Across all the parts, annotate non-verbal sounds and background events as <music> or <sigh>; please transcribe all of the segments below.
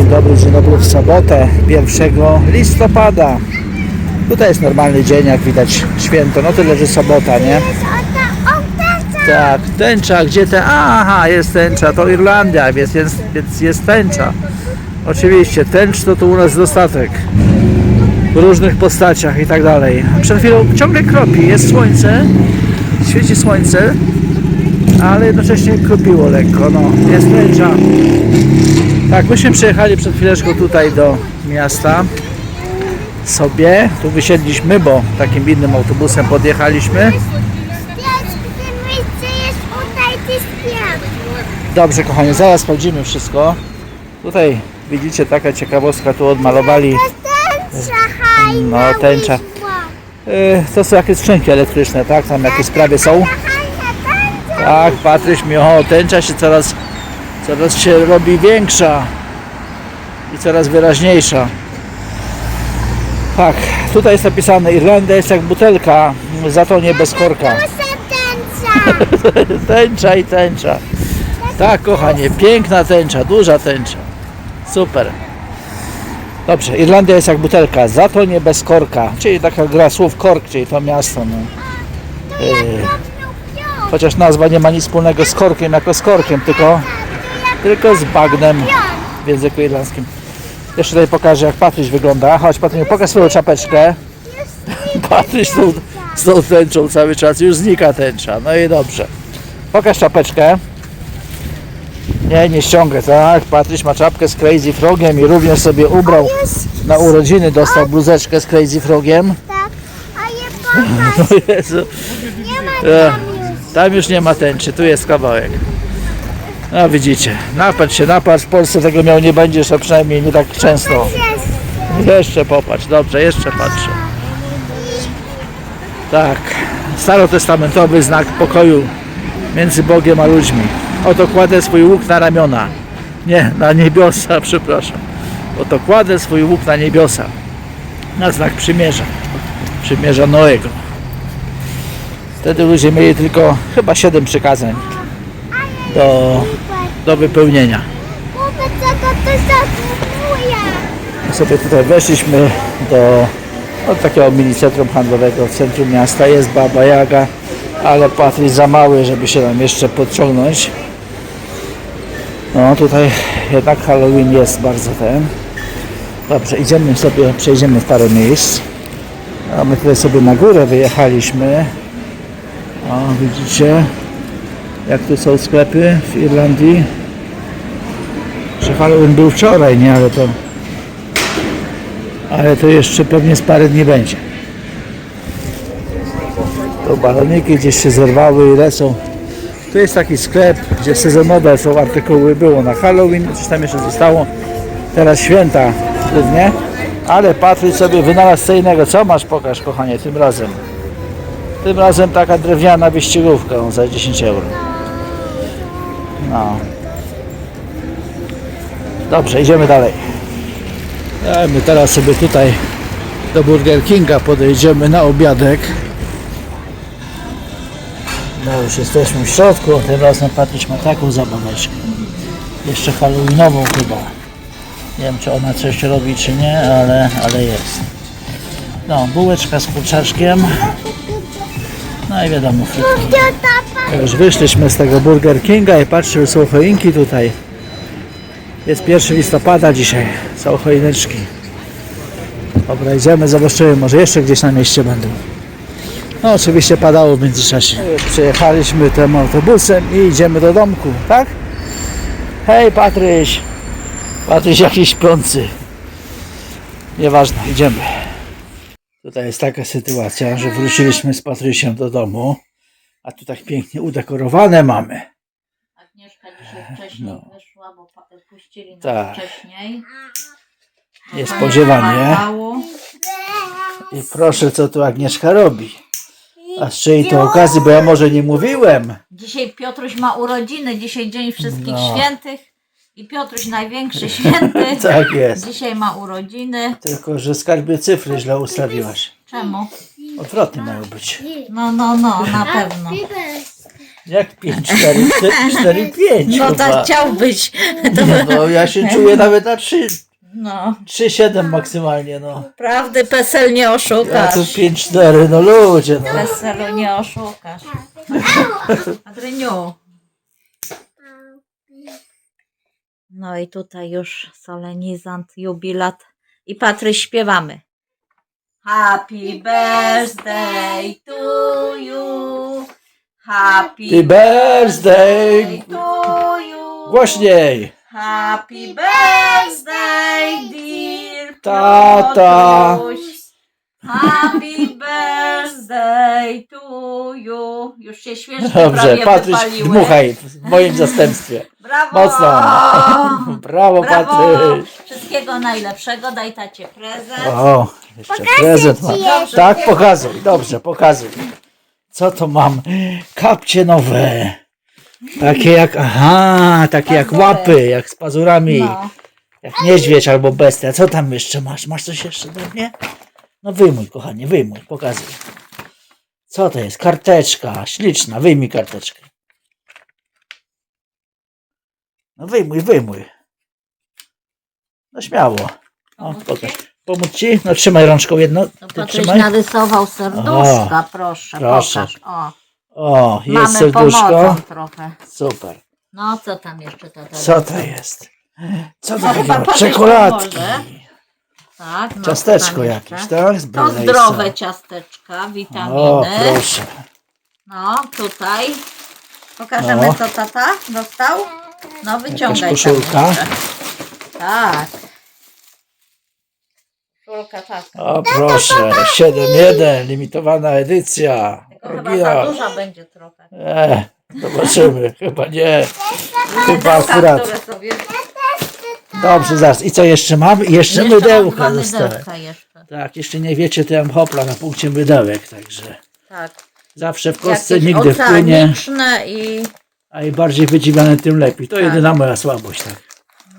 dzień dobry, dzień dobry w sobotę 1 listopada. Tutaj jest normalny dzień, jak widać święto, no tyle, że sobota, nie? Tak, tęcza, gdzie te... Aha, jest tęcza, to Irlandia, więc jest, więc jest tęcza. Oczywiście, tęcz to tu u nas dostatek. W różnych postaciach i tak dalej. Przed chwilą ciągle kropi, jest słońce, świeci słońce, ale jednocześnie kropiło lekko, no, jest tęcza. Tak, myśmy przyjechali przed chwileczką tutaj do miasta sobie. Tu wysiedliśmy, bo takim innym autobusem podjechaliśmy. Dobrze, kochani, zaraz sprawdzimy wszystko. Tutaj widzicie taka ciekawostka, tu odmalowali. No, tęcza. e, to są jakieś skrzynki elektryczne, tak? Tam jakieś sprawy są. Tak, Patryś mi, o, tęcza się coraz, coraz się robi większa i coraz wyraźniejsza. Tak, tutaj jest napisane Irlandia jest jak butelka, za to nie bez korka. <laughs> Tęcza. i tęcza. Tak, kochanie, piękna tęcza, duża tęcza. Super. Dobrze, Irlandia jest jak butelka, za to nie bez korka. Czyli taka gra słów kork, czyli to miasto. No. Pion. Chociaż nazwa nie ma nic wspólnego z korkiem jako z korkiem, tylko, tylko z bagnem w języku irlandzkim. Jeszcze tutaj pokażę jak Patryś wygląda. Chodź Patryś, pokaż swoją czapeczkę. <laughs> Patryś z tą, z tą tęczą cały czas, już znika tęcza. No i dobrze. Pokaż czapeczkę. Nie, nie ściągę, tak? Patryś ma czapkę z Crazy Frogiem i również sobie ubrał na urodziny, dostał bluzeczkę z Crazy Frogiem. tak. A je <laughs> popatrz. O Jezu. Nie ma E, tam już. Tam już nie ma tęczy, tu jest kawałek. No widzicie, napatrz się, napatrz, w Polsce tego miał nie będziesz, a przynajmniej nie tak często. Jeszcze popatrz, dobrze, jeszcze patrzę. Tak, starotestamentowy znak pokoju między Bogiem a ludźmi. Oto kładę swój łuk na ramiona. Nie, na niebiosa, <laughs> przepraszam. Oto kładę swój łuk na niebiosa. Na znak przymierza. Przymierza Noego. Wtedy ludzie mieli tylko chyba siedem przykazań do, do wypełnienia. My sobie tutaj weszliśmy do takiego mini centrum handlowego w centrum miasta. Jest Baba Jaga, ale Patryk za mały, żeby się tam jeszcze podciągnąć. No tutaj jednak Halloween jest bardzo ten. Dobrze, idziemy sobie, przejdziemy w parę miejsc. A my tutaj sobie na górę wyjechaliśmy. O, widzicie, jak tu są sklepy w Irlandii. Że Halloween był wczoraj, nie, ale to ale to jeszcze pewnie z parę dni będzie. To baloniki gdzieś się zerwały i lecą. Tu jest taki sklep, gdzie sezonowe są artykuły, było na Halloween, coś tam jeszcze zostało. Teraz święta głównie, ale Patryk sobie wynalazł co innego. Co masz, pokaż kochanie, tym razem. Tym razem taka drewniana wyścigówka za 10 euro. No. Dobrze, idziemy dalej. A my teraz sobie tutaj do Burger Kinga podejdziemy na obiadek. No już jesteśmy w środku, tym razem Patryś ma taką zabaweczkę. Jeszcze halloweenową chyba. Nie wiem czy ona coś robi czy nie, ale, ale jest. No, bułeczka z kurczaczkiem. No i wiadomo, frytki. Tata? Już wyszliśmy z tego Burger Kinga i patrzcie, są choinki tutaj. Jest 1 listopada dzisiaj, są choineczki. Dobra, idziemy, zobaczymy, może jeszcze gdzieś na mieście będą. No oczywiście padało w międzyczasie. Już Przyjechaliśmy tym autobusem i idziemy do domku, tak? Hej Patryś! Patryś jakiś śpiący. Nieważne, idziemy. Tutaj jest taka sytuacja, że wróciliśmy z Patrysiem do domu, a tu tak pięknie udekorowane mamy. Agnieszka dzisiaj wcześniej No. wyszła, bo pa- puścili nas Tak. wcześniej. Niespodziewanie. Mało. I proszę, co tu Agnieszka robi. A z czyjej to okazji, bo ja może nie mówiłem. Dzisiaj Piotruś ma urodziny, dzisiaj Dzień Wszystkich No. Świętych. I Piotruś największy <laughs> święty. <laughs> Tak jest. Dzisiaj ma urodziny. Tylko, że skarbie cyfry źle ustawiłaś. Czemu? Odwrotnie mają być. No, no, no, na pewno. Jak 5, 4, 4, 5 No tak chciałbyś. To, Nie, no, ja się <laughs> czuję nawet na 3, no, 3 7 maksymalnie, no. prawdy PESEL nie Ja oszukasz. tu 5, 4, no ludzie, no. PESEL-u nie oszukasz. Adryniu. No i tutaj już solenizant, jubilat i Patry śpiewamy. Happy birthday to you. Happy birthday! to you. Głośniej! Happy birthday, dear Tata. Happy birthday to you. Już się świeżo Dobrze, prawie Patryś, wypaliły. dmuchaj w moim zastępstwie. Brawo! Mocno. Brawo, Brawo! Patryś. Wszystkiego najlepszego, daj tacie prezent. O, jeszcze prezent mam. Dobrze, Tak, pokazuj, dobrze, pokazuj. Co to mam? Kapcie nowe. Takie jak, aha, takie jak Pazury. łapy, jak z pazurami. No. Jak niedźwiedź albo bestia. Co tam jeszcze masz? Masz coś jeszcze do mnie? No wyjmuj, kochanie, wyjmuj, pokazuj. Co to jest? Karteczka, śliczna, wyjmij karteczkę. No wyjmuj, wyjmuj. No śmiało. O, Pomóc pokaż. ci? Pomóc ci? No trzymaj rączką jedno. No Ty Patryś trzymaj. narysował serduszka, proszę, proszę. pokaż. O, O, jest mamy serduszko. pomocą trochę. Super. No, co tam jeszcze tata? Co to jest? Co to No, takiego? Patryś Czekoladki. pomoże. Tak, Ciasteczko tam jakieś, tak? Z To zdrowe ciasteczka, witaminy. O, proszę. No, tutaj. Pokażemy, No. co tata dostał. No, wyciągaj tam koszulka. jeszcze. Tak. Koszulka, tak. O, proszę. 7-1, limitowana edycja. Tylko chyba za Oryginał. duża będzie trochę. E, zobaczymy. Chyba nie. Chyba Mydełka, akurat. które sobie... Dobrze, zaraz. I co jeszcze mam? Jeszcze, Jeszcze mydełka dostałem. jeszcze. Tak, jeszcze nie wiecie, to ja mam hopla na punkcie mydełek, także Tak. zawsze w kostce Jakieś nigdy wpłynie, oceaniczne i... a im bardziej wydziwiane, tym lepiej. To Tak. jedyna moja słabość, tak.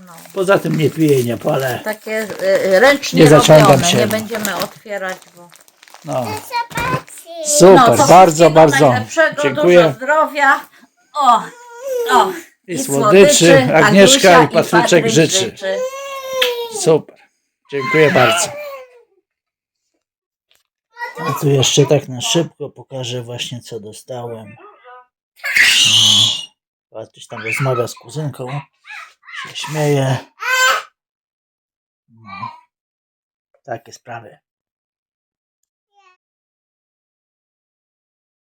No, Poza tym nie piję i nie palę. takie y, ręcznie Nie zaciągam się. Nie będziemy otwierać, bo... No, super, no, to bardzo, bardzo. Dziękuję. zdrowia. O, o. I słodyczy, Agnieszka i Patryczek Patryk życzy. Super. Dziękuję bardzo. A tu jeszcze tak na szybko pokażę właśnie co dostałem. Patryś tam rozmawia z kuzynką. Się śmieje. No. Takie sprawy.